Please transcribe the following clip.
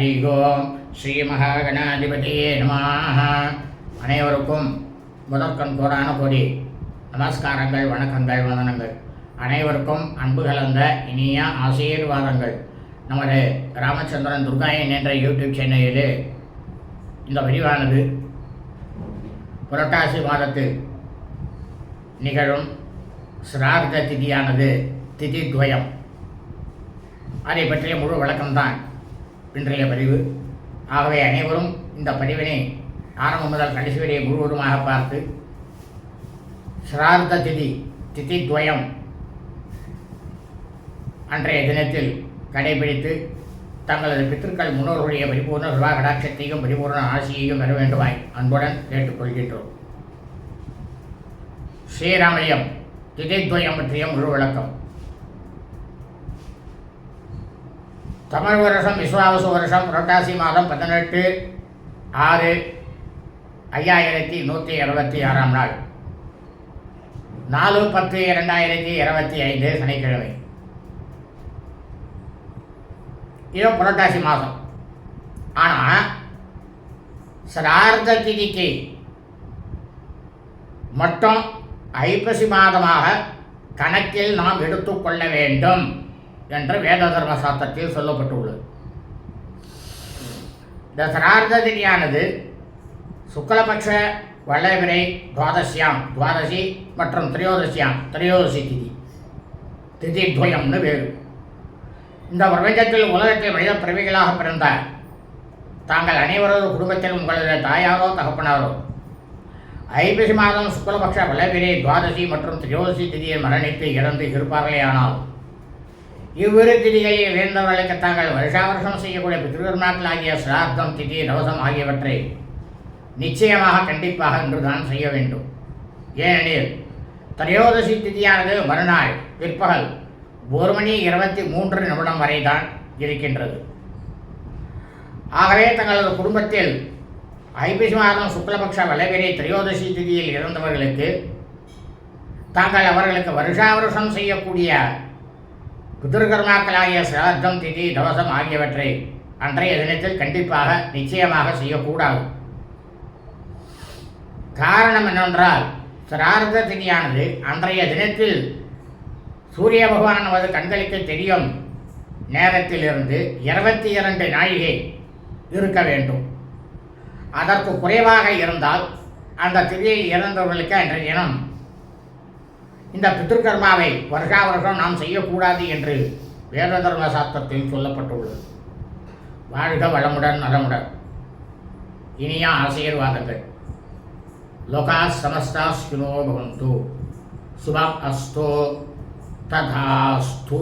ஹரி ஓம் ஸ்ரீ மகாகணாதிபதியே நமாக அனைவருக்கும் முதற்கண் கோடான கோடி நமஸ்காரங்கள் வணக்கங்கள் வந்தனங்கள். அனைவருக்கும் அன்பு கலந்த இனிய ஆசீர்வாதங்கள். நமது ராமச்சந்திரன் துர்காயன் என்ற யூடியூப் சேனலில் இந்த விரிவானது புரட்டாசி மாதத்தில் நிகழும் சிரார்த்த திதியானது திதி துவயம் அதை பற்றிய முழு விளக்கம்தான். இன்றைய பதிவு. ஆகவே அனைவரும் இந்த பதிவினை ஆரம்பம் முதல் கடைசி வரையை முழுவதுமாக பார்த்து சிரார்த்த திதி திதி துவயம் அன்றைய தினத்தில் கடைபிடித்து தங்களது பித்திருக்கள் முன்னோர்களுடைய பரிபூர்ண சுபா கடாட்சத்தையும் பரிபூர்ண ஆசியையும் பெற வேண்டுமாய் அன்புடன் கேட்டுக்கொள்கின்றோம். ஸ்ரீராமயம் திதித்வயம் பற்றிய முழு விளக்கம். தமிழ் வருஷம் விஸ்வாவசு வருஷம் புரட்டாசி மாதம் பதினெட்டு ஆறு ஐயாயிரத்தி நூற்றி இருபத்தி ஆறாம் நாள். நாலு பத்து இரண்டாயிரத்தி இருபத்தி ஐந்து சனிக்கிழமை. இது புரட்டாசி மாதம். ஆனால் சிரார்த்த திதிக்கு மட்டும் ஐப்பசி மாதமாக கணக்கில் நாம் எடுத்துக்கொள்ள வேண்டும். என்று வேதாதர்ம சாஸ்திரத்தில் சொல்லப்பட்டுள்ளது. இந்த சிரார்த்த சுக்லபக்ஷ வளவிரை துவாதசியாம் துவாதசி மற்றும் திரையோதசியாம் திரையோதசி திதி திதி துவயம்னு வேறு. இந்த பிரபஞ்சத்தில் உலகத்தில் மனித பிறவிகளாக பிறந்த தாங்கள் அனைவரது குடும்பத்தில் உங்களது தாயாரோ தகப்பனாரோ ஐபிசி மாதம் சுக்லபக்ஷ வளவிரை துவாதசி மற்றும் திரையோதசி திதியை மரணித்து இறந்து இருப்பார்களேயானால் இவ்விரு திதிகளில் இழந்தவர்களுக்கு தாங்கள் வருஷா வருஷம் செய்யக்கூடிய பித்ருகர்மாக்கள் ஆகிய சிரார்த்தம் திதி ரவசம் ஆகியவற்றை நிச்சயமாக கண்டிப்பாக இன்றுதான் செய்ய வேண்டும். ஏனெனில் திரையோதசி திதியானது மறுநாள் பிற்பகல் ஒரு மணி இருபத்தி மூன்று நிமிடம் வரை தான் இருக்கின்றது. ஆகவே தங்களது குடும்பத்தில் ஐபிசி மாதம் சுக்லபக்ஷ வளவிரை திரையோதசி திதியில் இறந்தவர்களுக்கு தாங்கள் அவர்களுக்கு வருஷா வருஷம் செய்யக்கூடிய பிதிருகர்மாக்களாகிய சிராத்தம் திதி தவசம் ஆகியவற்றை அன்றைய தினத்தில் கண்டிப்பாக நிச்சயமாக செய்யக்கூடாது. காரணம் என்னவென்றால் சிரார்த்த திதியானது அன்றைய தினத்தில் சூரிய பகவான் நமது கண்களுக்கு தெரியும் நேரத்திலிருந்து இருபத்தி இரண்டு நாழிகை இருக்க வேண்டும். அதற்கு குறைவாக இருந்தால் அந்த திதியை இறந்தவர்களுக்கு அன்றைய தினம் இந்த பித்ருக்கர்மாவை வருஷா வருஷம் நாம் செய்யக்கூடாது என்று வேத தர்ம சாஸ்திரத்தில் சொல்லப்பட்டுள்ளது. வாழ்க வளமுடன் நலமுடன். இனிய ஆசீர்வாதங்கள். லோகா சமஸ்தா ஸ்கினோ பவந்து. சுபம் அஸ்தோ. ததாஸ்தோ.